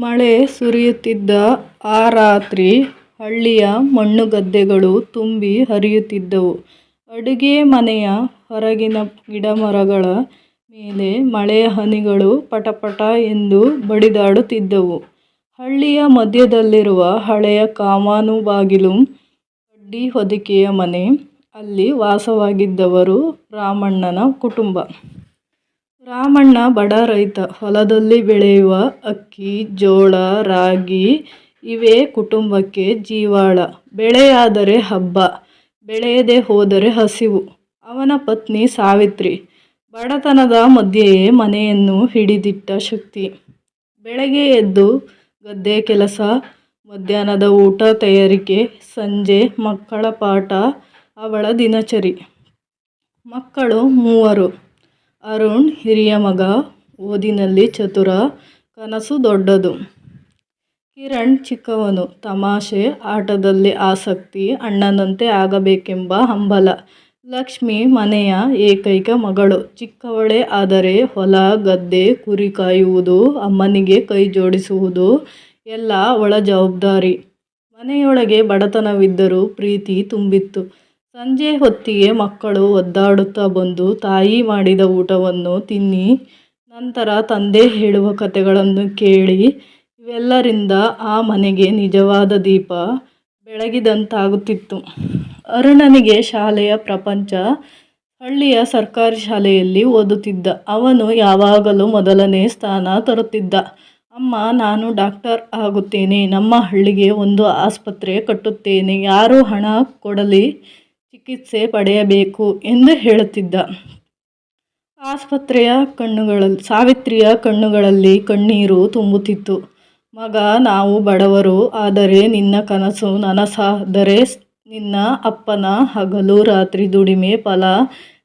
ಮಳೆ ಸುರಿಯುತ್ತಿದ್ದ ಆ ರಾತ್ರಿ ಹಳ್ಳಿಯ ಮಣ್ಣುಗದ್ದೆಗಳು ತುಂಬಿ ಹರಿಯುತ್ತಿದ್ದವು. ಅಡುಗೆ ಮನೆಯ ಹೊರಗಿನ ಗಿಡಮರಗಳ ಮೇಲೆ ಮಳೆಯ ಹನಿಗಳು ಪಟಪಟ ಎಂದು ಬಡಿದಾಡುತ್ತಿದ್ದವು. ಹಳ್ಳಿಯ ಮಧ್ಯದಲ್ಲಿರುವ ಹಳೆಯ ಕಾಮಾನು ಬಾಗಿಲು, ಅಡ್ಡಿ ಹೊದಿಕೆಯ ಮನೆ. ಅಲ್ಲಿ ವಾಸವಾಗಿದ್ದವರು ರಾಮಣ್ಣನ ಕುಟುಂಬ. ರಾಮಣ್ಣ ಬಡ ರೈತ. ಹೊಲದಲ್ಲಿ ಬೆಳೆಯುವ ಅಕ್ಕಿ, ಜೋಳ, ರಾಗಿ ಇವೇ ಕುಟುಂಬಕ್ಕೆ ಜೀವಾಳ. ಬೆಳೆಯಾದರೆ ಹಬ್ಬ, ಬೆಳೆಯದೆ ಹೋದರೆ ಹಸಿವು. ಅವನ ಪತ್ನಿ ಸಾವಿತ್ರಿ ಬಡತನದ ಮಧ್ಯೆಯೇ ಮನೆಯನ್ನು ಹಿಡಿದಿಟ್ಟ ಶಕ್ತಿ. ಬೆಳಗ್ಗೆ ಎದ್ದು ಗದ್ದೆ ಕೆಲಸ, ಮಧ್ಯಾಹ್ನದ ಊಟ ತಯಾರಿಕೆ, ಸಂಜೆ ಮಕ್ಕಳ ಪಾಠ ಅವಳ ದಿನಚರಿ. ಮಕ್ಕಳು ಮೂವರು. ಅರುಣ್ ಹಿರಿಯ ಮಗ, ಓದಿನಲ್ಲಿ ಚತುರ, ಕನಸು ದೊಡ್ಡದು. ಕಿರಣ್ ಚಿಕ್ಕವನು, ತಮಾಷೆ, ಆಟದಲ್ಲಿ ಆಸಕ್ತಿ, ಅಣ್ಣನಂತೆ ಆಗಬೇಕೆಂಬ ಹಂಬಲ. ಲಕ್ಷ್ಮಿ ಮನೆಯ ಏಕೈಕ ಮಗಳು. ಚಿಕ್ಕವಳೇ ಆದರೆ ಹೊಲ, ಗದ್ದೆ, ಕುರಿ ಕಾಯುವುದು, ಅಮ್ಮನಿಗೆ ಕೈ ಜೋಡಿಸುವುದು ಎಲ್ಲ ಅವಳ ಜವಾಬ್ದಾರಿ. ಮನೆಯೊಳಗೆ ಬಡತನವಿದ್ದರೂ ಪ್ರೀತಿ ತುಂಬಿತ್ತು. ಸಂಜೆ ಹೊತ್ತಿಗೆ ಮಕ್ಕಳು ಒದ್ದಾಡುತ್ತಾ ಬಂದು ತಾಯಿ ಮಾಡಿದ ಊಟವನ್ನು ತಿನ್ನಿ, ನಂತರ ತಂದೆ ಹೇಳುವ ಕಥೆಗಳನ್ನು ಕೇಳಿ ಇವೆಲ್ಲರಿಂದ ಆ ಮನೆಗೆ ನಿಜವಾದ ದೀಪ ಬೆಳಗಿದಂತಾಗುತ್ತಿತ್ತು. ಅರುಣನಿಗೆ ಶಾಲೆಯ ಪ್ರಪಂಚ. ಹಳ್ಳಿಯ ಸರ್ಕಾರಿ ಶಾಲೆಯಲ್ಲಿ ಓದುತ್ತಿದ್ದ ಅವನು ಯಾವಾಗಲೂ ಮೊದಲನೇ ಸ್ಥಾನ ತರುತ್ತಿದ್ದ. ಅಮ್ಮ ನಾನು ಡಾಕ್ಟರ್ ಆಗುತ್ತೇನೆ, ನಮ್ಮ ಹಳ್ಳಿಗೆ ಒಂದು ಆಸ್ಪತ್ರೆ ಕಟ್ಟುತ್ತೇನೆ, ಯಾರು ಹಣ ಕೊಡಲಿ ಚಿಕಿತ್ಸೆ ಪಡೆಯಬೇಕು ಎಂದು ಹೇಳುತ್ತಿದ್ದ. ಸಾವಿತ್ರಿಯ ಕಣ್ಣುಗಳಲ್ಲಿ ಕಣ್ಣೀರು ತುಂಬುತ್ತಿತ್ತು. ಮಗ ನಾವು ಬಡವರು, ಆದರೆ ನಿನ್ನ ಕನಸು ನನಸಾದರೆ ನಿನ್ನ ಅಪ್ಪನ ಹಗಲು ರಾತ್ರಿ ದುಡಿಮೆ ಫಲ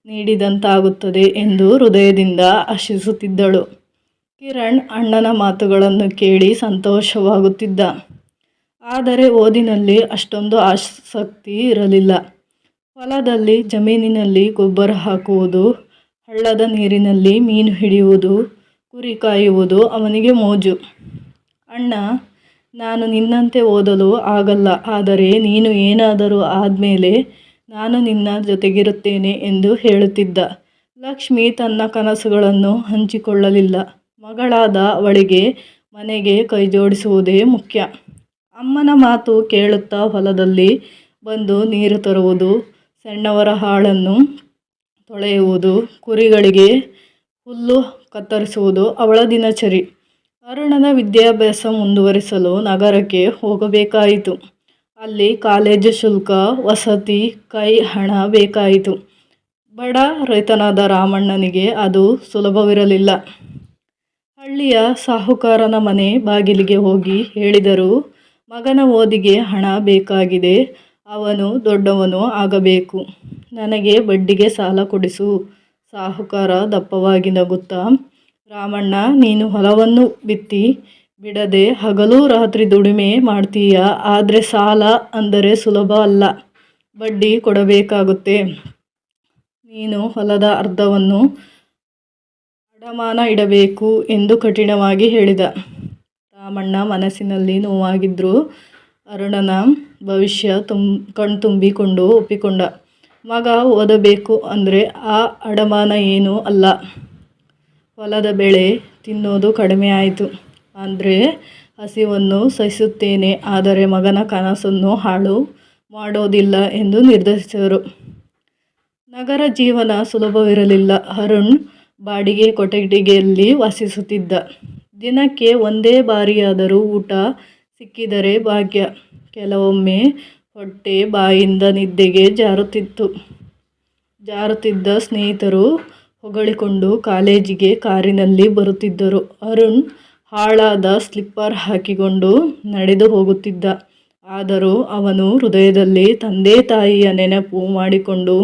ನೀಡಿದಂತಾಗುತ್ತದೆ ಎಂದು ಹೃದಯದಿಂದ ಆಶಿಸುತ್ತಿದ್ದಳು. ಕಿರಣ್ ಅಣ್ಣನ ಮಾತುಗಳನ್ನು ಕೇಳಿ ಸಂತೋಷವಾಗುತ್ತಿದ್ದ. ಆದರೆ ಓದಿನಲ್ಲಿ ಅಷ್ಟೊಂದು ಆಸಕ್ತಿ ಇರಲಿಲ್ಲ. ಹೊಲದಲ್ಲಿ, ಜಮೀನಿನಲ್ಲಿ ಗೊಬ್ಬರ ಹಾಕುವುದು, ಹಳ್ಳದ ನೀರಿನಲ್ಲಿ ಮೀನು ಹಿಡಿಯುವುದು, ಕುರಿ ಕಾಯುವುದು ಅವನಿಗೆ ಮೋಜು. ಅಣ್ಣ ನಾನು ನಿನ್ನಂತೆ ಓದಲು ಆಗಲ್ಲ ಆದರೆ ನೀನು ಏನಾದರೂ ಆದಮೇಲೆ ನಾನು ನಿನ್ನ ಜೊತೆಗಿರುತ್ತೇನೆ ಎಂದು ಹೇಳುತ್ತಿದ್ದ. ಲಕ್ಷ್ಮಿ ತನ್ನ ಕನಸುಗಳನ್ನು ಹಂಚಿಕೊಳ್ಳಲಿಲ್ಲ. ಮಗಳಾದ ಅವಳಿಗೆ ಮನೆಗೆ ಕೈಜೋಡಿಸುವುದೇ ಮುಖ್ಯ. ಅಮ್ಮನ ಮಾತು ಕೇಳುತ್ತಾ ಹೊಲದಲ್ಲಿ ಬಂದು ನೀರು ತರುವುದು, ಸಣ್ಣವರ ಹಾಳನ್ನು ತೊಳೆಯುವುದು, ಕುರಿಗಳಿಗೆ ಹುಲ್ಲು ಕತ್ತರಿಸುವುದು ಅವಳ ದಿನಚರಿ. ಅರುಣನ ವಿದ್ಯಾಭ್ಯಾಸ ಮುಂದುವರಿಸಲು ನಗರಕ್ಕೆ ಹೋಗಬೇಕಾಯಿತು. ಅಲ್ಲಿ ಕಾಲೇಜು ಶುಲ್ಕ, ವಸತಿ, ಕೈ ಹಣ ಬೇಕಾಯಿತು. ಬಡ ರೈತನಾದ ರಾಮಣ್ಣನಿಗೆ ಅದು ಸುಲಭವಿರಲಿಲ್ಲ. ಹಳ್ಳಿಯ ಸಾಹುಕಾರನ ಮನೆ ಬಾಗಿಲಿಗೆ ಹೋಗಿ ಹೇಳಿದರು ಮಗನ ಓದಿಗೆ ಹಣ ಬೇಕಾಗಿದೆ, ಅವನು ದೊಡ್ಡವನು ಆಗಬೇಕು, ನನಗೆ ಬಡ್ಡಿಗೆ ಸಾಲ ಕೊಡಿಸು. ಸಾಹುಕಾರ ದಪ್ಪವಾಗಿ ನಗುತ್ತಾ, ರಾಮಣ್ಣ ನೀನು ಹೊಲವನ್ನು ಬಿತ್ತಿ ಬಿಡದೆ ಹಗಲು ರಾತ್ರಿ ದುಡಿಮೆ ಮಾಡ್ತೀಯ, ಆದರೆ ಸಾಲ ಅಂದರೆ ಸುಲಭ ಅಲ್ಲ, ಬಡ್ಡಿ ಕೊಡಬೇಕಾಗುತ್ತೆ. ನೀನು ಹೊಲದ ಅರ್ಧವನ್ನು ಅಡಮಾನ ಇಡಬೇಕು ಎಂದು ಕಠಿಣವಾಗಿ ಹೇಳಿದ. ರಾಮಣ್ಣ ಮನಸ್ಸಿನಲ್ಲಿ ನೋವಾಗಿದ್ರೂ ಅರುಣನ ಭವಿಷ್ಯ ಕಣ್ತುಂಬಿಕೊಂಡು ಒಪ್ಪಿಕೊಂಡ. ಮಗ ಓದಬೇಕು ಅಂದರೆ ಆ ಅಡಮಾನ ಏನೂ ಅಲ್ಲ. ಹೊಲದ ಬೆಳೆ ತಿನ್ನೋದು ಕಡಿಮೆ ಆಯಿತು ಅಂದರೆ ಹಸಿವನ್ನು ಸಹಿಸುತ್ತೇನೆ ಆದರೆ ಮಗನ ಕನಸನ್ನು ಹಾಳು ಮಾಡೋದಿಲ್ಲ ಎಂದು ನಿರ್ಧರಿಸಿದರು. ನಗರ ಜೀವನ ಸುಲಭವಿರಲಿಲ್ಲ. ಅರುಣ್ ಬಾಡಿಗೆ ಕೊಠಡಿಗೆಯಲ್ಲಿ ವಾಸಿಸುತ್ತಿದ್ದ. ದಿನಕ್ಕೆ ಒಂದೇ ಬಾರಿಯಾದರೂ ಊಟ ಸಿಕ್ಕಿದರೆ ಭಾಗ್ಯ. ಕೆಲವೊಮ್ಮೆ ಹೊಟ್ಟೆ ಬಾಯಿಂದ ನಿದ್ದೆಗೆ ಜಾರುತ್ತಿತ್ತು ಜಾರುತ್ತಿದ್ದ. ಸ್ನೇಹಿತರು ಹೊಗಳಿಕೊಂಡು ಕಾಲೇಜಿಗೆ ಕಾರಿನಲ್ಲಿ ಬರುತ್ತಿದ್ದರು. ಅರುಣ್ ಹಾಳಾದ ಸ್ಲಿಪ್ಪರ್ ಹಾಕಿಕೊಂಡು ನಡೆದು ಹೋಗುತ್ತಿದ್ದ. ಆದರೂ ಅವನು ಹೃದಯದಲ್ಲಿ ತಂದೆ ತಾಯಿಯ ನೆನಪು ಮಾಡಿಕೊಂಡು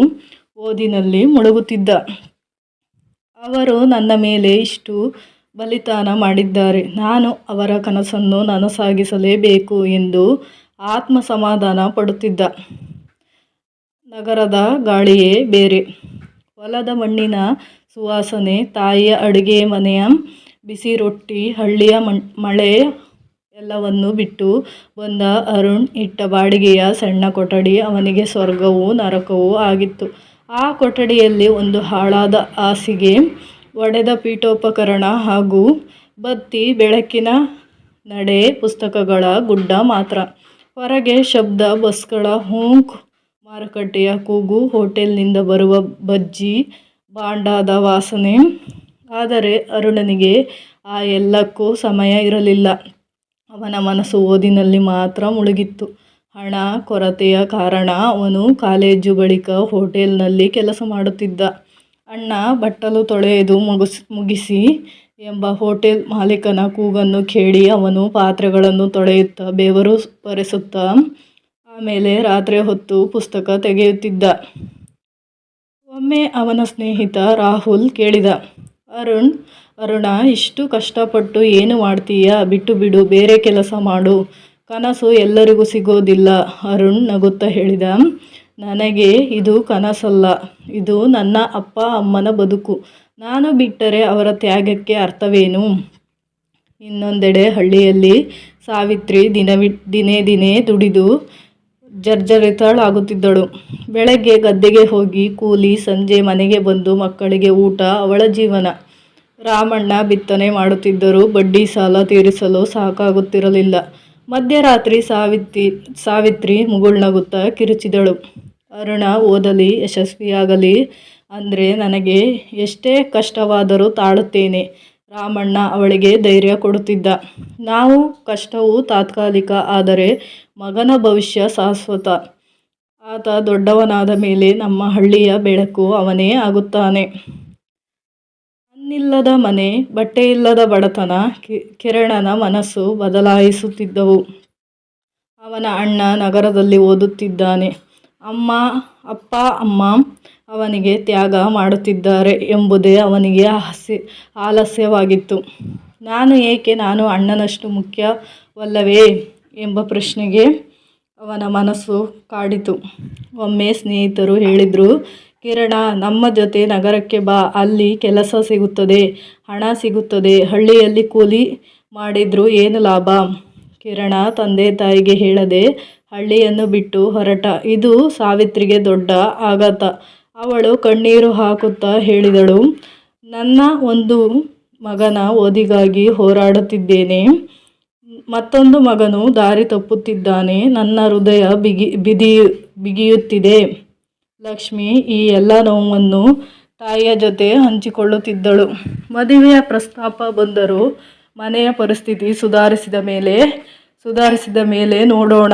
ಓದಿನಲ್ಲಿ ಮುಳುಗುತ್ತಿದ್ದ. ಅವರು ನನ್ನ ಮೇಲೆ ಇಷ್ಟು ಬಲಿದಾನ ಮಾಡಿದ್ದಾರೆ, ನಾನು ಅವರ ಕನಸನ್ನು ನನಸಾಗಿಸಲೇಬೇಕು ಎಂದು ಆತ್ಮಸಮಾಧಾನ ಪಡುತ್ತಿದ್ದ. ನಗರದ ಗಾಳಿಯೇ ಬೇರೆ. ಹೊಲದ ಮಣ್ಣಿನ ಸುವಾಸನೆ, ತಾಯಿಯ ಅಡುಗೆ, ಮನೆಯ ಬಿಸಿ ರೊಟ್ಟಿ, ಹಳ್ಳಿಯ ಮಳೆ ಎಲ್ಲವನ್ನು ಬಿಟ್ಟು ಬಂದ ಅರುಣ್ ಇಟ್ಟ ಬಾಡಿಗೆಯ ಸಣ್ಣ ಕೊಠಡಿ ಅವನಿಗೆ ಸ್ವರ್ಗವೂ ನರಕವೂ ಆಗಿತ್ತು. ಆ ಕೊಠಡಿಯಲ್ಲಿ ಒಂದು ಹಾಳಾದ ಹಾಸಿಗೆ, ಒಡೆದ ಪೀಠೋಪಕರಣ ಹಾಗೂ ಬತ್ತಿ ಬೆಳಕಿನ ನಡೆ ಪುಸ್ತಕಗಳ ಗುಡ್ಡ ಮಾತ್ರ. ಹೊರಗೆ ಶಬ್ದ, ಬಸ್ಗಳ ಹೂಂಕ್ ಮಾರುಕಟ್ಟೆಯ ಕೂಗು, ಹೋಟೆಲ್ನಿಂದ ಬರುವ ಬಜ್ಜಿ, ಬಾಂಡಾದ ವಾಸನೆ. ಆದರೆ ಅರುಣನಿಗೆ ಆ ಎಲ್ಲಕ್ಕೂ ಸಮಯ ಇರಲಿಲ್ಲ. ಅವನ ಮನಸ್ಸು ಓದಿನಲ್ಲಿ ಮಾತ್ರ ಮುಳುಗಿತ್ತು. ಹಣ ಕೊರತೆಯ ಕಾರಣ ಅವನು ಕಾಲೇಜು ಬಳಿಕ ಹೋಟೆಲ್ನಲ್ಲಿ ಕೆಲಸ ಮಾಡುತ್ತಿದ್ದ. ಅಣ್ಣ ಬಟ್ಟಲು ತೊಳೆಯದು ಮುಗಿಸಿ ಎಂಬ ಹೋಟೆಲ್ ಮಾಲೀಕನ ಕೂಗನ್ನು ಕೇಳಿ ಅವನು ಪಾತ್ರೆಗಳನ್ನು ತೊಳೆಯುತ್ತಾ, ಬೆವರು ಬರೆಸುತ್ತಾ, ಆಮೇಲೆ ರಾತ್ರಿ ಹೊತ್ತು ಪುಸ್ತಕ ತೆಗೆಯುತ್ತಿದ್ದ. ಒಮ್ಮೆ ಅವನ ಸ್ನೇಹಿತ ರಾಹುಲ್ ಕೇಳಿದ, ಅರುಣ್, ಅರುಣ ಇಷ್ಟು ಕಷ್ಟಪಟ್ಟು ಏನು ಮಾಡ್ತೀಯಾ ಬಿಟ್ಟುಬಿಡು ಬೇರೆ ಕೆಲಸ ಮಾಡು. ಕನಸು ಎಲ್ಲರಿಗೂ ಸಿಗೋದಿಲ್ಲ ಅರುಣ್ ನಗುತ್ತಾ ಹೇಳಿದ, ನನಗೆ ಇದು ಕನಸಲ್ಲ. ಇದು ನನ್ನ ಅಪ್ಪ ಅಮ್ಮನ ಬದುಕು. ನಾನು ಬಿಟ್ಟರೆ ಅವರ ತ್ಯಾಗಕ್ಕೆ ಅರ್ಥವೇನು? ಇನ್ನೊಂದೆಡೆ ಹಳ್ಳಿಯಲ್ಲಿ ಸಾವಿತ್ರಿ ದಿನವಿ ದಿನೇ ದಿನೇ ದುಡಿದು ಜರ್ಜರಿತಳಾಗುತ್ತಿದ್ದಳು ಬೆಳಗ್ಗೆ ಗದ್ದೆಗೆ ಹೋಗಿ ಕೂಲಿ, ಸಂಜೆ ಮನೆಗೆ ಬಂದು ಮಕ್ಕಳಿಗೆ ಊಟ ಅವಳ ಜೀವನ. ರಾಮಣ್ಣ ಬಿತ್ತನೆ ಮಾಡುತ್ತಿದ್ದರೂ ಬಡ್ಡಿ ಸಾಲ ತೀರಿಸಲು ಸಾಕಾಗುತ್ತಿರಲಿಲ್ಲ. ಮಧ್ಯರಾತ್ರಿ ಸಾವಿತ್ರಿ ಸಾವಿತ್ರಿ ಮುಗುಳ್ನಗುತ್ತಾ ಕಿರುಚಿದಳು, ಅರುಣ ಓದಲಿ, ಯಶಸ್ವಿಯಾಗಲಿ ಅಂದರೆ ನನಗೆ ಎಷ್ಟೇ ಕಷ್ಟವಾದರೂ ತಾಳುತ್ತೇನೆ. ರಾಮಣ್ಣ ಅವಳಿಗೆ ಧೈರ್ಯ ಕೊಡುತ್ತಿದ್ದ. ನಾವು ಕಷ್ಟವು ತಾತ್ಕಾಲಿಕ ಆದರೆ ಮಗನ ಭವಿಷ್ಯ ಶಾಶ್ವತ. ಆತ ದೊಡ್ಡವನಾದ ಮೇಲೆ ನಮ್ಮ ಹಳ್ಳಿಯ ಬೆಳಕು ಅವನೇ ಆಗುತ್ತಾನೆ. ಅನ್ನಿಲ್ಲದ ಮನೆ, ಬಟ್ಟೆಯಿಲ್ಲದ ಬಡತನ ಕಿರಣನ ಮನಸ್ಸು ಬದಲಾಯಿಸುತ್ತಿದ್ದವು. ಅವನ ಅಣ್ಣ ನಗರದಲ್ಲಿ ಓದುತ್ತಿದ್ದಾನೆ. ಅಮ್ಮ ಅಪ್ಪ ಅಮ್ಮ ಅವನಿಗೆ ತ್ಯಾಗ ಮಾಡುತ್ತಿದ್ದಾರೆ ಎಂಬುದೇ ಅವನಿಗೆ ಆಲಸ್ಯವಾಗಿತ್ತು. ನಾನು ಏಕೆ ನಾನು ಅಣ್ಣನಷ್ಟು ಮುಖ್ಯವಲ್ಲವೇ ಎಂಬ ಪ್ರಶ್ನೆಗೆ ಅವನ ಮನಸ್ಸು ಕಾಡಿತು. ಒಮ್ಮೆ ಸ್ನೇಹಿತರು ಹೇಳಿದ್ರು, ಕಿರಣ ನಮ್ಮ ಜೊತೆ ನಗರಕ್ಕೆ ಬಾ ಅಲ್ಲಿ ಕೆಲಸ ಸಿಗುತ್ತದೆ, ಹಣ ಸಿಗುತ್ತದೆ. ಹಳ್ಳಿಯಲ್ಲಿ ಕೂಲಿ ಮಾಡಿದ್ರು ಏನು ಲಾಭ? ಕಿರಣ ತಂದೆ ತಾಯಿಗೆ ಹೇಳದೆ ಹಳ್ಳಿಯನ್ನು ಬಿಟ್ಟು ಹೊರಟ. ಇದು ಸಾವಿತ್ರಿಗೆ ದೊಡ್ಡ ಆಘಾತ. ಅವಳು ಕಣ್ಣೀರು ಹಾಕುತ್ತಾ ಹೇಳಿದಳು, ನನ್ನ ಒಂದು ಮಗನ ಓದಿಗಾಗಿ ಹೋರಾಡುತ್ತಿದ್ದೇನೆ. ಮತ್ತೊಂದು ಮಗನು ದಾರಿ ತಪ್ಪುತ್ತಿದ್ದಾನೆ. ನನ್ನ ಹೃದಯ ಬಿಗಿಯುತ್ತಿದೆ. ಲಕ್ಷ್ಮಿ ಈ ಎಲ್ಲ ನೋವನ್ನು ತಾಯಿಯ ಜೊತೆ ಹಂಚಿಕೊಳ್ಳುತ್ತಿದ್ದಳು. ಮದುವೆಯ ಪ್ರಸ್ತಾಪ ಬಂದರೂ ಮನೆಯ ಪರಿಸ್ಥಿತಿ ಸುಧಾರಿಸಿದ ಮೇಲೆ ಸುಧಾರಿಸಿದ ಮೇಲೆ ನೋಡೋಣ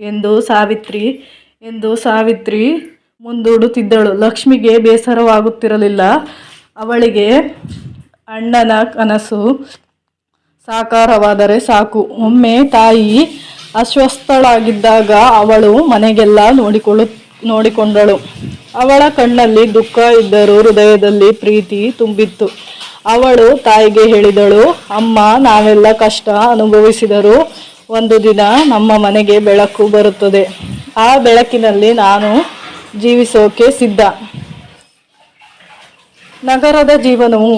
ಎಂದು ಸಾವಿತ್ರಿ ಎಂದು ಸಾವಿತ್ರಿ ಮುಂದೂಡುತ್ತಿದ್ದಳು. ಲಕ್ಷ್ಮಿಗೆ ಬೇಸರವಾಗುತ್ತಿರಲಿಲ್ಲ. ಅವಳಿಗೆ ಅಣ್ಣನ ಕನಸು ಸಾಕಾರವಾದರೆ ಸಾಕು. ಒಮ್ಮೆ ತಾಯಿ ಅಸ್ವಸ್ಥಳಾಗಿದ್ದಾಗ ಅವಳು ಮನೆಗೆಲ್ಲ ನೋಡಿಕೊಂಡಳು. ಅವಳ ಕಣ್ಣಲ್ಲಿ ದುಃಖ ಇದ್ದರೂ ಹೃದಯದಲ್ಲಿ ಪ್ರೀತಿ ತುಂಬಿತ್ತು. ಅವಳು ತಾಯಿಗೆ ಹೇಳಿದಳು, ಅಮ್ಮ ನಾವೆಲ್ಲ ಕಷ್ಟ ಅನುಭವಿಸಿದರೂ ಒಂದು ದಿನ ನಮ್ಮ ಮನೆಗೆ ಬೆಳಕು ಬರುತ್ತದೆ. ಆ ಬೆಳಕಿನಲ್ಲಿ ನಾನು ಜೀವಿಸೋಕೆ ಸಿದ್ಧ. ನಗರದ ಜೀವನವು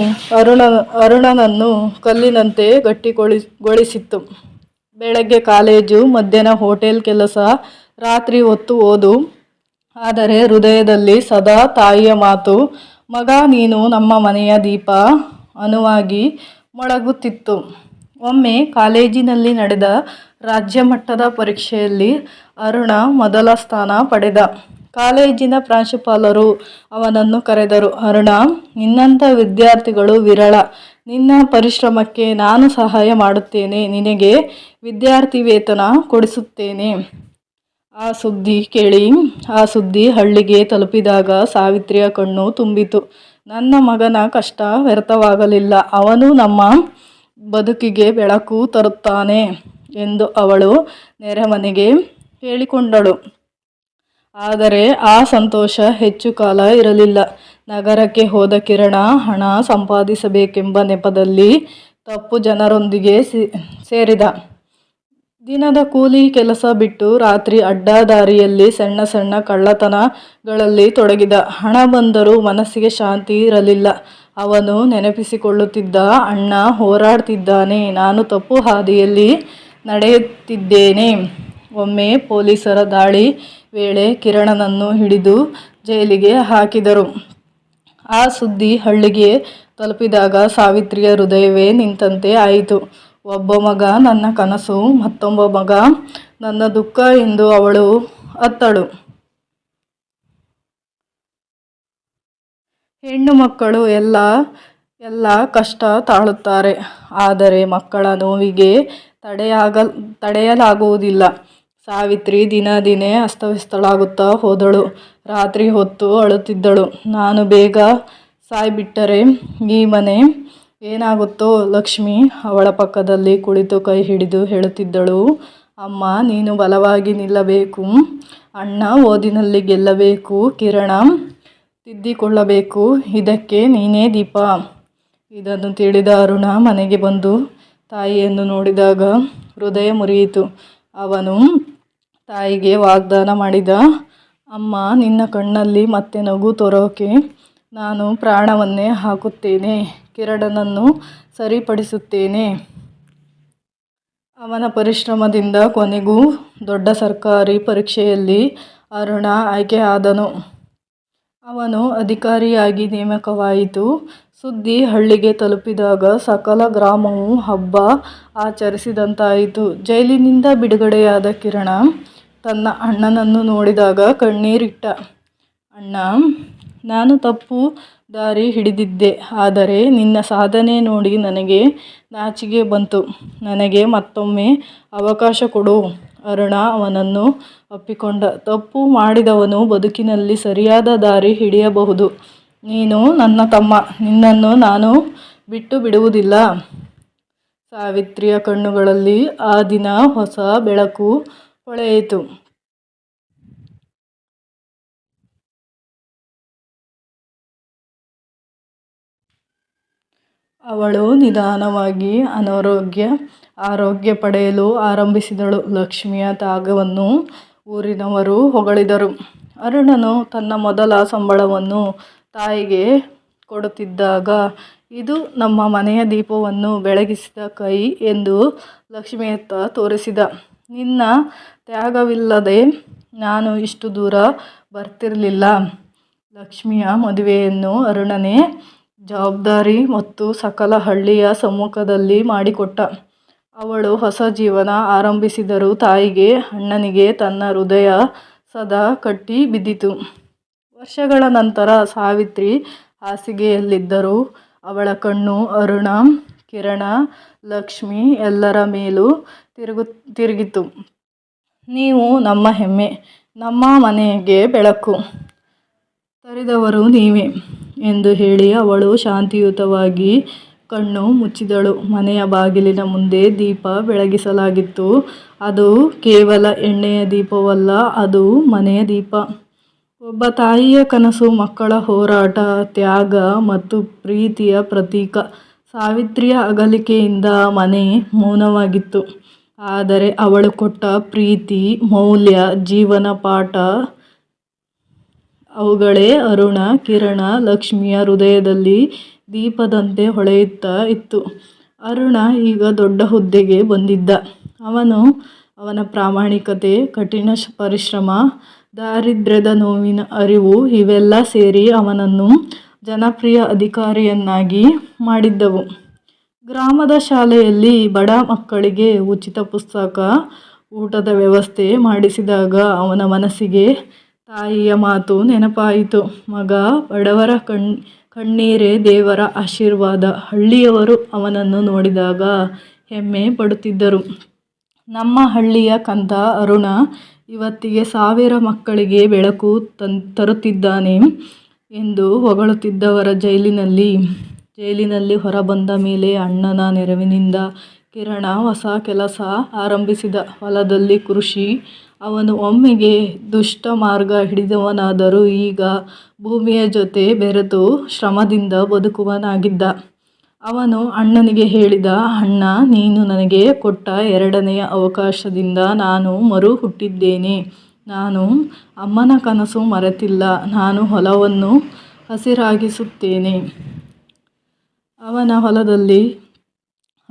ಅರುಣನನ್ನು ಕಲ್ಲಿನಂತೆ ಗಟ್ಟಿಗೊಳಿಸಿತ್ತು. ಬೆಳಗ್ಗೆ ಕಾಲೇಜು, ಮಧ್ಯಾಹ್ನ ಹೋಟೆಲ್ ಕೆಲಸ, ರಾತ್ರಿ ಹೊತ್ತು ಓದು. ಆದರೆ ಹೃದಯದಲ್ಲಿ ಸದಾ ತಾಯಿಯ ಮಾತು, ಮಗ ನೀನು ನಮ್ಮ ಮನೆಯ ದೀಪ ಅನುವಾಗಿ ಮೊಳಗುತ್ತಿತ್ತು. ಒಮ್ಮೆ ಕಾಲೇಜಿನಲ್ಲಿ ನಡೆದ ರಾಜ್ಯ ಮಟ್ಟದ ಪರೀಕ್ಷೆಯಲ್ಲಿ ಅರುಣ ಮೊದಲ ಸ್ಥಾನ ಪಡೆದ. ಕಾಲೇಜಿನ ಪ್ರಾಂಶುಪಾಲರು ಅವನನ್ನು ಕರೆದರು, ಅರುಣ, ನಿನ್ನಂಥ ವಿದ್ಯಾರ್ಥಿಗಳು ವಿರಳ. ನಿನ್ನ ಪರಿಶ್ರಮಕ್ಕೆ ನಾನು ಸಹಾಯ ಮಾಡುತ್ತೇನೆ. ನಿನಗೆ ವಿದ್ಯಾರ್ಥಿ ವೇತನ ಕೊಡಿಸುತ್ತೇನೆ. ಆ ಸುದ್ದಿ ಕೇಳಿ, ಆ ಸುದ್ದಿ ಹಳ್ಳಿಗೆ ತಲುಪಿದಾಗ ಸಾವಿತ್ರಿಯ ಕಣ್ಣು ತುಂಬಿತು. ನನ್ನ ಮಗನ ಕಷ್ಟ ವ್ಯರ್ಥವಾಗಲಿಲ್ಲ. ಅವನು ನಮ್ಮ ಬದುಕಿಗೆ ಬೆಳಕು ತರುತ್ತಾನೆ ಎಂದು ಅವಳು ನೆರೆಮನೆಗೆ ಹೇಳಿಕೊಂಡಳು. ಆದರೆ ಆ ಸಂತೋಷ ಹೆಚ್ಚು ಕಾಲ ಇರಲಿಲ್ಲ. ನಗರಕ್ಕೆ ಹೋದ ಕಿರಣ ಹಣ ಸಂಪಾದಿಸಬೇಕೆಂಬ ನೆಪದಲ್ಲಿ ತಪ್ಪು ಜನರೊಂದಿಗೆ ಸೇರಿದ. ದಿನದ ಕೂಲಿ ಕೆಲಸ ಬಿಟ್ಟು ರಾತ್ರಿ ಅಡ್ಡ ದಾರಿಯಲ್ಲಿ ಸಣ್ಣ ಸಣ್ಣ ಕಳ್ಳತನಗಳಲ್ಲಿ ತೊಡಗಿದ. ಹಣ ಬಂದರೂ ಮನಸ್ಸಿಗೆ ಶಾಂತಿ ಇರಲಿಲ್ಲ. ಅವನು ನೆನಪಿಸಿಕೊಳ್ಳುತ್ತಿದ್ದ, ಅಣ್ಣ ಹೋರಾಡ್ತಿದ್ದಾನೆ. ನಾನು ತಪ್ಪು ಹಾದಿಯಲ್ಲಿ ನಡೆಯುತ್ತಿದ್ದೇನೆ ಒಮ್ಮೆ ಪೊಲೀಸರ ದಾಳಿ ವೇಳೆ ಕಿರಣನನ್ನು ಹಿಡಿದು ಜೈಲಿಗೆ ಹಾಕಿದರು ಆ ಸುದ್ದಿ ಹಳ್ಳಿಗೆ ತಲುಪಿದಾಗ ಸಾವಿತ್ರಿಯ ಹೃದಯವೇ ನಿಂತಂತೆ ಆಯಿತು ಒಬ್ಬ ಮಗ, ನನ್ನ ಕನಸು, ಮತ್ತೊಬ್ಬ ಮಗ, ನನ್ನ ದುಃಖ ಎಂದು ಅವಳು ಅತ್ತಳು. ಹೆಣ್ಣು ಮಕ್ಕಳು ಎಲ್ಲ ಎಲ್ಲ ಕಷ್ಟ ತಾಳುತ್ತಾರೆ, ಆದರೆ ಮಕ್ಕಳ ನೋವಿಗೆ ತಡೆಯಾಗ ತಡೆಯಲಾಗುವುದಿಲ್ಲ. ಸಾವಿತ್ರಿ ದಿನ ದಿನೇ ಅಸ್ತವ್ಯಸ್ತಳಾಗುತ್ತಾ ಹೋದಳು. ರಾತ್ರಿ ಹೊತ್ತು ಅಳುತ್ತಿದ್ದಳು. ನಾನು ಬೇಗ ಸಾಯ್ಬಿಟ್ಟರೆ ಈ ಮನೆ ಏನಾಗುತ್ತೋ ಲಕ್ಷ್ಮಿ ಅವಳ ಪಕ್ಕದಲ್ಲಿ ಕುಳಿತು ಕೈ ಹಿಡಿದು ಹೇಳುತ್ತಿದ್ದಳು, ಅಮ್ಮ, ನೀನು ಬಲವಾಗಿ ನಿಲ್ಲಬೇಕು, ಅಣ್ಣ ಓದಿನಲ್ಲಿ ಗೆಲ್ಲಬೇಕು, ಕಿರಣ ತಿದ್ದಿಕೊಳ್ಳಬೇಕು, ಇದಕ್ಕೆ ನೀನೇ ದೀಪ. ಇದನ್ನು ತಿಳಿದ ಅರುಣ ಮನೆಗೆ ಬಂದು ತಾಯಿಯನ್ನು ನೋಡಿದಾಗ ಹೃದಯ ಮುರಿಯಿತು. ಅವನು ತಾಯಿಗೆ ವಾಗ್ದಾನ ಮಾಡಿದ, ಅಮ್ಮ, ನಿನ್ನ ಕಣ್ಣಲ್ಲಿ ಮತ್ತೆ ನಗು ತೋರೋಕೆ ನಾನು ಪ್ರಾಣವನ್ನೇ ಹಾಕುತ್ತೇನೆ, ಕಿರಣನನ್ನು ಸರಿಪಡಿಸುತ್ತೇನೆ. ಅವನ ಪರಿಶ್ರಮದಿಂದ ಕೊನೆಗೂ ದೊಡ್ಡ ಸರ್ಕಾರಿ ಪರೀಕ್ಷೆಯಲ್ಲಿ ಅರುಣ ಆಯ್ಕೆಯಾದನು. ಅವನು ಅಧಿಕಾರಿಯಾಗಿ ನೇಮಕವಾಯಿತು. ಸುದ್ದಿ ಹಳ್ಳಿಗೆ ತಲುಪಿದಾಗ ಸಕಲ ಗ್ರಾಮವು ಹಬ್ಬ ಆಚರಿಸಿದಂತಾಯಿತು. ಜೈಲಿನಿಂದ ಬಿಡುಗಡೆಯಾದ ಕಿರಣ ತನ್ನ ಅಣ್ಣನನ್ನು ನೋಡಿದಾಗ ಕಣ್ಣೀರಿಟ್ಟ. ಅಣ್ಣ ನಾನು ತಪ್ಪು ದಾರಿ ಹಿಡಿದಿದ್ದೆ, ಆದರೆ ನಿನ್ನ ಸಾಧನೆ ನೋಡಿ ನನಗೆ ನಾಚಿಕೆ ಬಂತು. ನನಗೆ ಮತ್ತೊಮ್ಮೆ ಅವಕಾಶ ಕೊಡು. ಅರುಣ ಅವನನ್ನು ಅಪ್ಪಿಕೊಂಡ ತಪ್ಪು ಮಾಡಿದವನು ಬದುಕಿನಲ್ಲಿ ಸರಿಯಾದ ದಾರಿ ಹಿಡಿಯಬಹುದು. ನೀನು ನನ್ನ ತಮ್ಮ. ನಿನ್ನನ್ನು ನಾನು ಬಿಟ್ಟು ಬಿಡುವುದಿಲ್ಲ. ಸಾವಿತ್ರಿಯ ಕಣ್ಣುಗಳಲ್ಲಿ ಆ ದಿನ ಹೊಸ ಬೆಳಕು ಹೊಳೆಯಿತು. ಅವಳು ನಿಧಾನವಾಗಿ ಅನಾರೋಗ್ಯ, ಆರೋಗ್ಯ ಪಡೆಯಲು ಆರಂಭಿಸಿದಳು. ಲಕ್ಷ್ಮಿಯ ತ್ಯಾಗವನ್ನು ಊರಿನವರು ಹೊಗಳಿದರು. ಅರುಣನು ತನ್ನ ಮೊದಲ ಸಂಬಳವನ್ನು ತಾಯಿಗೆ ಕೊಡುತ್ತಿದ್ದಾಗ, ಇದು ನಮ್ಮ ಮನೆಯ ದೀಪವನ್ನು ಬೆಳಗಿಸಿದ ಕೈ ಎಂದು ಲಕ್ಷ್ಮಿಯತ್ತ ತೋರಿಸಿದ. ನಿನ್ನ ತ್ಯಾಗವಿಲ್ಲದೆ ನಾನು ಇಷ್ಟು ದೂರ ಬರ್ತಿರಲಿಲ್ಲ. ಲಕ್ಷ್ಮಿಯ ಮದುವೆಯನ್ನು ಅರುಣನೇ ಜವಾಬ್ದಾರಿ ಮತ್ತು ಸಕಲ ಹಳ್ಳಿಯ ಸಮ್ಮುಖದಲ್ಲಿ ಮಾಡಿಕೊಟ್ಟ. ಅವಳು ಹೊಸ ಜೀವನ ಆರಂಭಿಸಿದರೂ ತಾಯಿಗೆ, ಅಣ್ಣನಿಗೆ ತನ್ನ ಹೃದಯ ಸದಾ ಕಟ್ಟಿ ಬಿದ್ದಿತು. ವರ್ಷಗಳ ನಂತರ ಸಾವಿತ್ರಿ ಹಾಸಿಗೆಯಲ್ಲಿದ್ದರು ಅವಳ ಕಣ್ಣು, ಅರುಣ, ಕಿರಣ, ಲಕ್ಷ್ಮಿ ಎಲ್ಲರ ಮೇಲೂ ತಿರುಗು, ತಿರುಗಿತು. ನೀವು ನಮ್ಮ ಹೆಮ್ಮೆ, ನಮ್ಮ ಮನೆಗೆ ಬೆಳಕು. ತರಿದವರು ನೀವೇ. ಎಂದು ಹೇಳಿ ಅವಳು ಶಾಂತಿಯುತವಾಗಿ ಕಣ್ಣು ಮುಚ್ಚಿದಳು. ಮನೆಯ ಬಾಗಿಲಿನ ಮುಂದೆ ದೀಪ ಬೆಳಗಿಸಲಾಗಿತ್ತು. ಅದು ಕೇವಲ ಎಣ್ಣೆಯ ದೀಪವಲ್ಲ, ಅದು ಮನೆಯ ದೀಪ. ಒಬ್ಬ ತಾಯಿಯ ಕನಸು, ಮಕ್ಕಳ ಹೋರಾಟ, ತ್ಯಾಗ ಮತ್ತು ಪ್ರೀತಿಯ ಪ್ರತೀಕ. ಸಾವಿತ್ರಿಯ ಅಗಲಿಕೆಯಿಂದ ಮನೆ ಮೌನವಾಗಿತ್ತು. ಆದರೆ ಅವಳು ಕೊಟ್ಟ ಪ್ರೀತಿ, ಮೌಲ್ಯ, ಜೀವನ ಪಾಠ ಅವುಗಳೇ ಅರುಣ, ಕಿರಣ, ಲಕ್ಷ್ಮಿಯ ಹೃದಯದಲ್ಲಿ ದೀಪದಂತೆ ಹೊಳೆಯುತ್ತಾ ಇತ್ತು. ಅರುಣ ಈಗ ದೊಡ್ಡ ಹುದ್ದೆಗೆ ಬಂದಿದ್ದ. ಅವನು ಅವನ ಪ್ರಾಮಾಣಿಕತೆ, ಕಠಿಣ ಪರಿಶ್ರಮ, ದಾರಿದ್ರ್ಯದ ನೋವಿನ ಅರಿವು ಇವೆಲ್ಲ ಸೇರಿ ಅವನನ್ನು ಜನಪ್ರಿಯ ಅಧಿಕಾರಿಯನ್ನಾಗಿ ಮಾಡಿದ್ದವು. ಗ್ರಾಮದ ಶಾಲೆಯಲ್ಲಿ ಬಡ ಮಕ್ಕಳಿಗೆ ಉಚಿತ ಪುಸ್ತಕ, ಊಟದ ವ್ಯವಸ್ಥೆ ಮಾಡಿಸಿದಾಗ ಅವನ ಮನಸ್ಸಿಗೆ ತಾಯಿಯ ಮಾತು ನೆನಪಾಯಿತು. ಮಗ, ಬಡವರ ಕಣ್, ಕಣ್ಣೀರೇ ದೇವರ ಆಶೀರ್ವಾದ. ಹಳ್ಳಿಯವರು ಅವನನ್ನು ನೋಡಿದಾಗ ಹೆಮ್ಮೆ ಪಡುತ್ತಿದ್ದರು. ನಮ್ಮ ಹಳ್ಳಿಯ ಕಂದ ಅರುಣ ಇವತ್ತಿಗೆ ಸಾವಿರ ಮಕ್ಕಳಿಗೆ ಬೆಳಕು ತನ್, ತರುತ್ತಿದ್ದಾನೆ ಎಂದು ಹೊಗಳುತ್ತಿದ್ದವರ ಜೈಲಿನಲ್ಲಿ ಜೈಲಿನಲ್ಲಿ ಹೊರಬಂದ ಮೇಲೆ ಅಣ್ಣನ ನೆರವಿನಿಂದ ಕಿರಣ ಹೊಸ ಕೆಲಸ ಆರಂಭಿಸಿದ. ಹೊಲದಲ್ಲಿ ಕೃಷಿ ಅವನು ಒಮ್ಮೆಗೆ ದುಷ್ಟ ಮಾರ್ಗ ಹಿಡಿದವನಾದರೂ ಈಗ ಭೂಮಿಯ ಜೊತೆ ಬೆರೆತು ಶ್ರಮದಿಂದ ಬದುಕುವನಾಗಿದ್ದ. ಅವನು ಅಣ್ಣನಿಗೆ ಹೇಳಿದ, ಅಣ್ಣ, ನೀನು ನನಗೆ ಕೊಟ್ಟ ಎರಡನೆಯ ಅವಕಾಶದಿಂದ ನಾನು ಮರು ಹುಟ್ಟಿದ್ದೇನೆ ನಾನು ಅಮ್ಮನ ಕನಸು ಮರೆತಿಲ್ಲ. ನಾನು ಹೊಲವನ್ನು ಹಸಿರಾಗಿಸುತ್ತೇನೆ. ಅವನ ಹೊಲದಲ್ಲಿ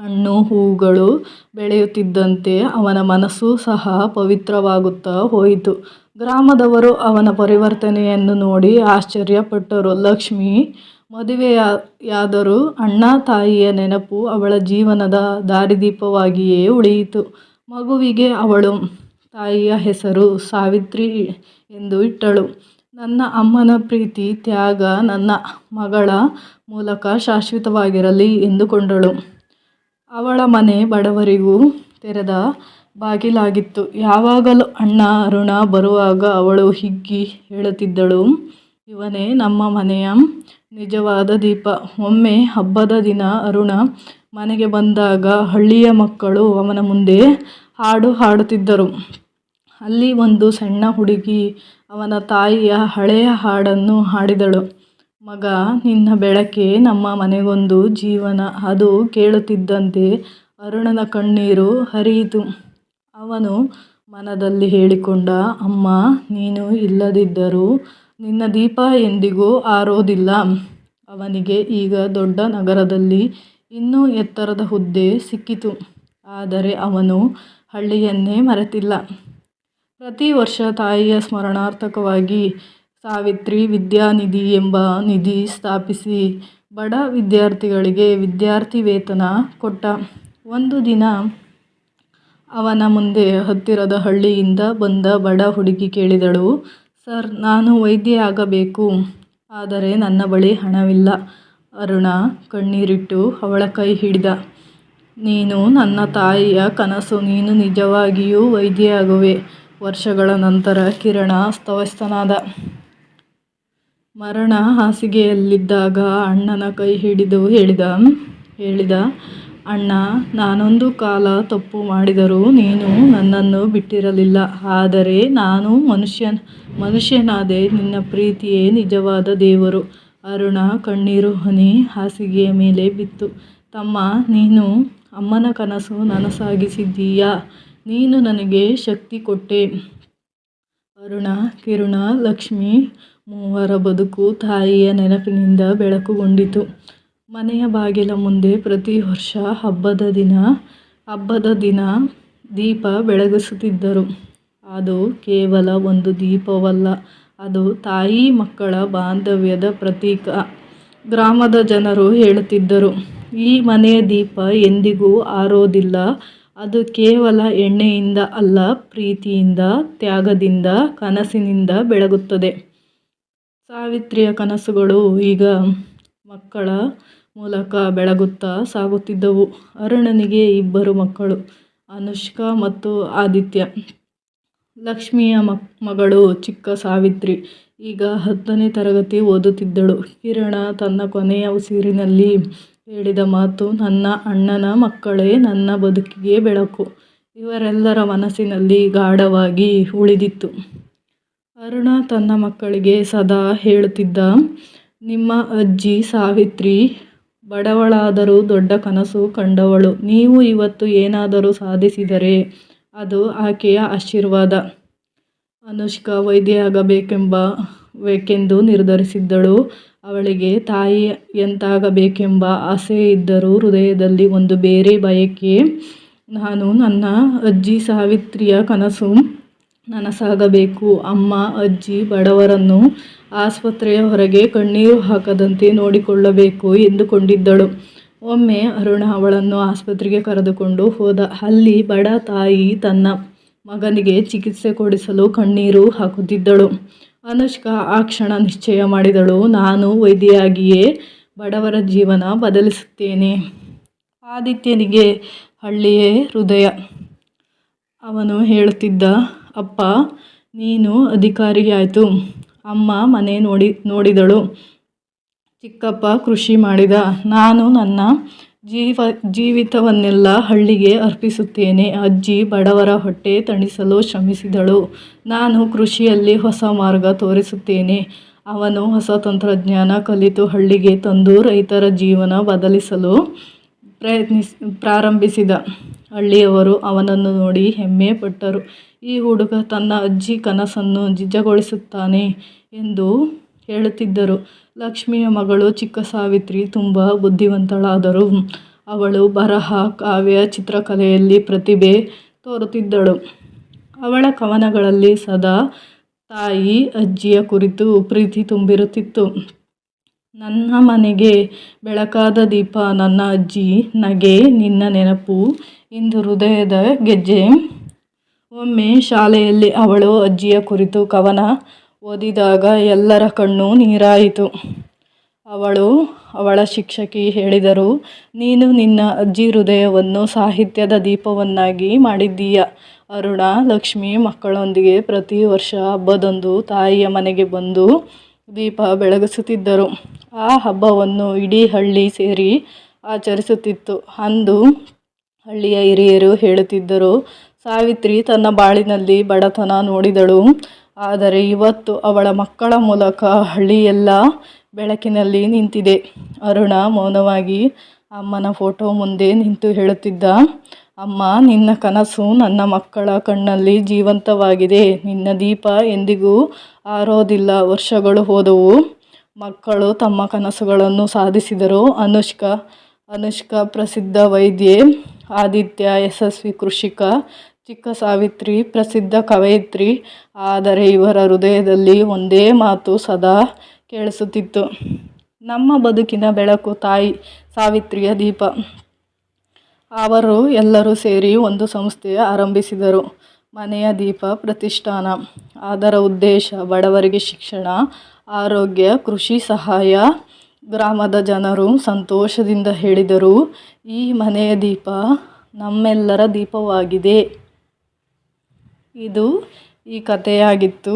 ಹಣ್ಣು, ಹೂಗಳು ಬೆಳೆಯುತ್ತಿದ್ದಂತೆ ಅವನ ಮನಸ್ಸು ಸಹ ಪವಿತ್ರವಾಗುತ್ತಾ ಹೋಯಿತು. ಗ್ರಾಮದವರು ಅವನ ಪರಿವರ್ತನೆಯನ್ನು ನೋಡಿ ಆಶ್ಚರ್ಯಪಟ್ಟರು. ಲಕ್ಷ್ಮಿ, ಮದುವೆಯಾದರೂ ಅಣ್ಣ ತಾಯಿಯ ನೆನಪು ಅವಳ ಜೀವನದ ದಾರಿದೀಪವಾಗಿಯೇ ಉಳಿಯಿತು. ಮಗುವಿಗೆ ಅವಳು ತಾಯಿಯ ಹೆಸರು ಸಾವಿತ್ರಿ ಎಂದು ಇಟ್ಟಳು. ನನ್ನ ಅಮ್ಮನ ಪ್ರೀತಿ, ತ್ಯಾಗ ನನ್ನ ಮಗಳ ಮೂಲಕ ಶಾಶ್ವತವಾಗಿರಲಿ ಎಂದುಕೊಂಡಳು. ಅವಳ ಮನೆ ಬಡವರಿಗೂ ತೆರೆದ ಬಾಗಿಲಾಗಿತ್ತು. ಯಾವಾಗಲೂ ಅಣ್ಣ ಅರುಣ ಬರುವಾಗ ಅವಳು ಹಿಗ್ಗಿ ಹೇಳುತ್ತಿದ್ದಳು, ಇವನೇ ನಮ್ಮ ಮನೆಯ ನಿಜವಾದ ದೀಪ. ಒಮ್ಮೆ ಹಬ್ಬದ ದಿನ ಅರುಣ ಮನೆಗೆ ಬಂದಾಗ ಹಳ್ಳಿಯ ಮಕ್ಕಳು ಅವನ ಮುಂದೆ ಹಾಡು ಹಾಡುತ್ತಿದ್ದರು. ಅಲ್ಲಿ ಒಂದು ಸಣ್ಣ ಹುಡುಗಿ ಅವನ ತಾಯಿಯ ಹಳೆಯ ಹಾಡನ್ನು ಹಾಡಿದಳು. ಮಗ, ನಿನ್ನ ಬೆಳಕೆ ನಮ್ಮ ಮನೆಗೊಂದು ಜೀವನ. ಅದು ಕೇಳುತ್ತಿದ್ದಂತೆ ಅರುಣನ ಕಣ್ಣೀರು ಹರಿಯಿತು. ಅವನು ಮನದಲ್ಲಿ ಹೇಳಿಕೊಂಡ, ಅಮ್ಮ, ನೀನು ಇಲ್ಲದಿದ್ದರೂ ನಿನ್ನ ದೀಪ ಎಂದಿಗೂ ಆರೋದಿಲ್ಲ. ಅವನಿಗೆ ಈಗ ದೊಡ್ಡ ನಗರದಲ್ಲಿ ಇನ್ನೂ ಎತ್ತರದ ಹುದ್ದೆ ಸಿಕ್ಕಿತು. ಆದರೆ ಅವನು ಹಳ್ಳಿಯನ್ನೇ ಮರೆತಿಲ್ಲ. ಪ್ರತಿ ವರ್ಷ ತಾಯಿಯ ಸ್ಮರಣಾರ್ಥಕವಾಗಿ ಸಾವಿತ್ರಿ ವಿದ್ಯಾನಿಧಿ ಎಂಬ ನಿಧಿ ಸ್ಥಾಪಿಸಿ ಬಡ ವಿದ್ಯಾರ್ಥಿಗಳಿಗೆ ವಿದ್ಯಾರ್ಥಿ ವೇತನ ಕೊಟ್ಟ. ಒಂದು ದಿನ ಅವನ ಮುಂದೆ ಹತ್ತಿರದ ಹಳ್ಳಿಯಿಂದ ಬಂದ ಬಡ ಹುಡುಗಿ ಕೇಳಿದಳು, ಸರ್, ನಾನು ವೈದ್ಯ ಆಗಬೇಕು, ಆದರೆ ನನ್ನ ಬಳಿ ಹಣವಿಲ್ಲ ಅರುಣ ಕಣ್ಣೀರಿಟ್ಟು ಅವಳ ಕೈ ಹಿಡಿದ, ನೀನು ನನ್ನ ತಾಯಿಯ ಕನಸು, ನೀನು ನಿಜವಾಗಿಯೂ ವೈದ್ಯೆಯಾಗುವೆ ವರ್ಷಗಳ ನಂತರ ಕಿರಣ ಅಸ್ತವ್ಯಸ್ತನಾದ. ಮರಣ ಹಾಸಿಗೆಯಲ್ಲಿದ್ದಾಗ ಅಣ್ಣನ ಕೈ ಹಿಡಿದು ಹೇಳಿದ ಹೇಳಿದ, ಅಣ್ಣ, ನಾನೊಂದು ಕಾಲ ತಪ್ಪು ಮಾಡಿದರೂ ನೀನು ನನ್ನನ್ನು ಬಿಟ್ಟಿರಲಿಲ್ಲ. ಆದರೆ ನಾನು ಮನುಷ್ಯ ಮನುಷ್ಯನಾದೆ ನಿನ್ನ ಪ್ರೀತಿಯೇ ನಿಜವಾದ ದೇವರು. ಅರುಣ ಕಣ್ಣೀರು ಹನಿ ಹಾಸಿಗೆಯ ಮೇಲೆ ಬಿತ್ತು. ತಮ್ಮ, ನೀನು ಅಮ್ಮನ ಕನಸು ನನಸಾಗಿಸಿದ್ದೀಯಾ? ನೀನು ನನಗೆ ಶಕ್ತಿ ಕೊಟ್ಟೆ. ಅರುಣ ಕಿರುಣ ಲಕ್ಷ್ಮಿ ಮೂವರ ಬದುಕು ತಾಯಿಯ ನೆನಪಿನಿಂದ ಬೆಳಕುಗೊಂಡಿತು. ಮನೆಯ ಬಾಗಿಲ ಮುಂದೆ ಪ್ರತಿ ವರ್ಷ ಹಬ್ಬದ ದಿನ ಹಬ್ಬದ ದಿನ ದೀಪ ಬೆಳಗಿಸುತ್ತಿದ್ದರು. ಅದು ಕೇವಲ ಒಂದು ದೀಪವಲ್ಲ, ಅದು ತಾಯಿ ಮಕ್ಕಳ ಬಾಂಧವ್ಯದ ಪ್ರತೀಕ. ಗ್ರಾಮದ ಜನರು ಹೇಳುತ್ತಿದ್ದರು, ಈ ಮನೆಯ ದೀಪ ಎಂದಿಗೂ ಆರೋದಿಲ್ಲ. ಅದು ಕೇವಲ ಎಣ್ಣೆಯಿಂದ ಅಲ್ಲ, ಪ್ರೀತಿಯಿಂದ, ತ್ಯಾಗದಿಂದ, ಕನಸಿನಿಂದ ಬೆಳಗುತ್ತದೆ. ಸಾವಿತ್ರಿಯ ಕನಸುಗಳು ಈಗ ಮಕ್ಕಳ ಮೂಲಕ ಬೆಳಗುತ್ತಾ ಸಾಗುತ್ತಿದ್ದವು. ಅರುಣನಿಗೆ ಇಬ್ಬರು ಮಕ್ಕಳು, ಅನುಷ್ಕಾ ಮತ್ತು ಆದಿತ್ಯ. ಲಕ್ಷ್ಮಿಯ ಮಗಳು ಚಿಕ್ಕ ಸಾವಿತ್ರಿ. ಈಗ ಹತ್ತನೇ ತರಗತಿ ಓದುತ್ತಿದ್ದಳು. ಕಿರಣ ತನ್ನ ಕೊನೆಯ ಉಸಿರಿನಲ್ಲಿ ಹೇಳಿದ ಮಾತು, ನನ್ನ ಅಣ್ಣನ ಮಕ್ಕಳೇ, ನನ್ನ ಬದುಕಿಗೆ ಬೆಳಕು. ಇವರೆಲ್ಲರ ಮನಸ್ಸಿನಲ್ಲಿ ಗಾಢವಾಗಿ ಉಳಿದಿತ್ತು. ಅರುಣ ತನ್ನ ಮಕ್ಕಳಿಗೆ ಸದಾ ಹೇಳುತ್ತಿದ್ದ, ನಿಮ್ಮ ಅಜ್ಜಿ ಸಾವಿತ್ರಿ, ಬಡವಳಾದರೂ ದೊಡ್ಡ ಕನಸು ಕಂಡವಳು. ನೀವು ಇವತ್ತು ಏನಾದರೂ ಸಾಧಿಸಿದರೆ ಅದು ಆಕೆಯ ಆಶೀರ್ವಾದ. ಅನುಷ್ಕಾ ವೈದ್ಯೆಯಾಗಬೇಕೆಂಬ ಬೇಕೆಂದು ನಿರ್ಧರಿಸಿದ್ದಳು. ಅವಳಿಗೆ ತಾಯಿ ಎಂತಾಗಬೇಕೆಂಬ ಆಸೆ ಇದ್ದರೂ ಹೃದಯದಲ್ಲಿ ಒಂದು ಬೇರೆ ಬಯಕೆ. ನಾನು ನನ್ನ ಅಜ್ಜಿ ಸಾವಿತ್ರಿಯ ಕನಸು ನನಸಾಗಬೇಕು. ಅಮ್ಮ, ಅಜ್ಜಿ, ಬಡವರನ್ನು ಆಸ್ಪತ್ರೆಯ ಹೊರಗೆ ಕಣ್ಣೀರು ಹಾಕದಂತೆ ನೋಡಿಕೊಳ್ಳಬೇಕು ಎಂದುಕೊಂಡಿದ್ದಳು. ಒಮ್ಮೆ ಅರುಣ ಅವಳನ್ನು ಆಸ್ಪತ್ರೆಗೆ ಕರೆದುಕೊಂಡು ಹೋದ. ಅಲ್ಲಿ ಬಡ ತಾಯಿ ತನ್ನ ಮಗನಿಗೆ ಚಿಕಿತ್ಸೆ ಕೊಡಿಸಲು ಕಣ್ಣೀರು ಹಾಕುತ್ತಿದ್ದಳು. ಅನುಷ್ಕಾ, ಆ ಕ್ಷಣ ನಿಶ್ಚಯ ಮಾಡಿದಳು, ನಾನು ವೈದ್ಯೆಯಾಗಿಯೇ ಬಡವರ ಜೀವನ ಬದಲಿಸುತ್ತೇನೆ. ಆದಿತ್ಯನಿಗೆ ಹಳ್ಳಿಯೇ ಹೃದಯ. ಅವನು ಹೇಳುತ್ತಿದ್ದ ಅಪ್ಪ, ನೀನು ಅಧಿಕಾರಿಯಾಯಿತು ಅಮ್ಮ ಮನೆ ನೋಡಿ, ನೋಡಿದಳು. ಚಿಕ್ಕಪ್ಪ ಕೃಷಿ ಮಾಡಿದ. ನಾನು ನನ್ನ ಜೀವ, ಜೀವಿತವನ್ನೆಲ್ಲ ಹಳ್ಳಿಗೆ ಅರ್ಪಿಸುತ್ತೇನೆ. ಅಜ್ಜಿ ಬಡವರ ಹೊಟ್ಟೆ ತಣಿಸಲು ಶ್ರಮಿಸಿದಳು. ನಾನು ಕೃಷಿಯಲ್ಲಿ ಹೊಸ ಮಾರ್ಗ ತೋರಿಸುತ್ತೇನೆ. ಅವನು ಹೊಸ ತಂತ್ರಜ್ಞಾನ ಕಲಿತು ಹಳ್ಳಿಗೆ ತಂದು ರೈತರ ಜೀವನ ಬದಲಿಸಲು ಪ್ರಯತ್ನಿಸ್, ಪ್ರಾರಂಭಿಸಿದ. ಹಳ್ಳಿಯವರು ಅವನನ್ನು ನೋಡಿ ಹೆಮ್ಮೆ ಪಟ್ಟರು. ಈ ಹುಡುಗ ತನ್ನ ಅಜ್ಜಿ ಕನಸನ್ನು ನಿಜಗೊಳಿಸುತ್ತಾನೆ ಎಂದು ಹೇಳುತ್ತಿದ್ದರು. ಲಕ್ಷ್ಮಿಯ ಮಗಳು ಚಿಕ್ಕ ಸಾವಿತ್ರಿ ತುಂಬ ಬುದ್ಧಿವಂತಳಾದರು ಅವಳು ಬರಹ, ಕಾವ್ಯ, ಚಿತ್ರಕಲೆಯಲ್ಲಿ ಪ್ರತಿಭೆ ತೋರುತ್ತಿದ್ದಳು. ಅವಳ ಕವನಗಳಲ್ಲಿ ಸದಾ ತಾಯಿ, ಅಜ್ಜಿಯ ಕುರಿತು ಪ್ರೀತಿ ತುಂಬಿರುತ್ತಿತ್ತು. ನನ್ನ ಮನೆಗೆ ಬೆಳಕಾದ ದೀಪ, ನನ್ನ ಅಜ್ಜಿ ನಗೆ ನಿನ್ನ ನೆನಪು, ಇಂದು ಹೃದಯದ ಗೆಜ್ಜೆ. ಒಮ್ಮೆ ಶಾಲೆಯಲ್ಲಿ ಅವಳು ಅಜ್ಜಿಯ ಕುರಿತು ಕವನ ಓದಿದಾಗ ಎಲ್ಲರ ಕಣ್ಣು ನೀರಾಯಿತು. ಅವಳು ಅವಳ ಶಿಕ್ಷಕಿ ಹೇಳಿದರು, ನೀನು ನಿನ್ನ ಅಜ್ಜಿ ಹೃದಯವನ್ನು ಸಾಹಿತ್ಯದ ದೀಪವನ್ನಾಗಿ ಮಾಡಿದ್ದೀಯ. ಅರುಣ, ಲಕ್ಷ್ಮಿ ಮಕ್ಕಳೊಂದಿಗೆ ಪ್ರತಿ ವರ್ಷ ಹಬ್ಬದಂದು ತಾಯಿಯ ಮನೆಗೆ ಬಂದು ದೀಪ ಬೆಳಗಿಸುತ್ತಿದ್ದರು. ಆ ಹಬ್ಬವನ್ನು ಇಡೀ ಹಳ್ಳಿ ಸೇರಿ ಆಚರಿಸುತ್ತಿತ್ತು. ಅಂದು ಹಳ್ಳಿಯ ಹಿರಿಯರು ಹೇಳುತ್ತಿದ್ದರು, ಸಾವಿತ್ರಿ ತನ್ನ ಬಾಳಿನಲ್ಲಿ ಬಡತನ ನೋಡಿದಳು. ಆದರೆ ಇವತ್ತು ಅವಳ ಮಕ್ಕಳ ಮೂಲಕ ಹಳ್ಳಿಯೆಲ್ಲ ಬೆಳಕಿನಲ್ಲಿ ನಿಂತಿದೆ. ಅರುಣ ಮೌನವಾಗಿ ಅಮ್ಮನ ಫೋಟೋ ಮುಂದೆ ನಿಂತು ಹೇಳುತ್ತಿದ್ದ, ಅಮ್ಮ, ನಿನ್ನ ಕನಸು ನನ್ನ ಮಕ್ಕಳ ಕಣ್ಣಲ್ಲಿ ಜೀವಂತವಾಗಿದೆ. ನಿನ್ನ ದೀಪ ಎಂದಿಗೂ ಆರೋದಿಲ್ಲ. ವರ್ಷಗಳು ಹೋದವು. ಮಕ್ಕಳು ತಮ್ಮ ಕನಸುಗಳನ್ನು ಸಾಧಿಸಿದರು. ಅನುಷ್ಕಾ ಅನುಷ್ಕಾ ಪ್ರಸಿದ್ಧ ವೈದ್ಯೆ, ಆದಿತ್ಯ, ಯಶಸ್ವಿ ಕೃಷಿಕ, ಚಿಕ್ಕ ಸಾವಿತ್ರಿ ಪ್ರಸಿದ್ಧ ಕವಯಿತ್ರಿ. ಆದರೆ ಇವರ ಹೃದಯದಲ್ಲಿ ಒಂದೇ ಮಾತು ಸದಾ ಕೇಳಿಸುತ್ತಿತ್ತು. ನಮ್ಮ ಬದುಕಿನ ಬೆಳಕು ತಾಯಿ ಸಾವಿತ್ರಿಯ ದೀಪ. ಅವರು ಎಲ್ಲರೂ ಸೇರಿ ಒಂದು ಸಂಸ್ಥೆ ಆರಂಭಿಸಿದರು. ಮನೆಯ ದೀಪ ಪ್ರತಿಷ್ಠಾನ. ಅದರ ಉದ್ದೇಶ ಬಡವರಿಗೆ ಶಿಕ್ಷಣ ಆರೋಗ್ಯ, ಕೃಷಿ ಸಹಾಯ, ಗ್ರಾಮದ ಜನರು ಸಂತೋಷದಿಂದ ಹೇಳಿದರು. ಈ ಮನೆಯ ದೀಪ ನಮ್ಮೆಲ್ಲರ ದೀಪವಾಗಿದೆ. ಇದು ಈ ಕಥೆಯಾಗಿತ್ತು.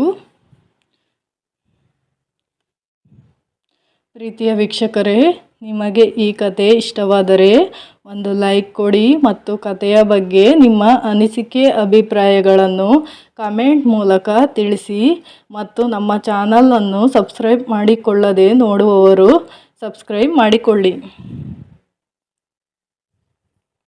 ಪ್ರೀತಿಯ ವೀಕ್ಷಕರೇ, ನಿಮಗೆ ಈ ಕತೆ ಇಷ್ಟವಾದರೆ ಒಂದು ಲೈಕ್ ಕೊಡಿ ಮತ್ತು ಕಥೆಯ ಬಗ್ಗೆ ನಿಮ್ಮ ಅನಿಸಿಕೆ, ಅಭಿಪ್ರಾಯಗಳನ್ನು ಕಮೆಂಟ್ ಮೂಲಕ ತಿಳಿಸಿ ಮತ್ತು ನಮ್ಮ ಚಾನಲನ್ನು ಸಬ್ಸ್ಕ್ರೈಬ್ ಮಾಡಿಕೊಳ್ಳದೆ ನೋಡುವವರು ಸಬ್ಸ್ಕ್ರೈಬ್ ಮಾಡಿಕೊಳ್ಳಿ.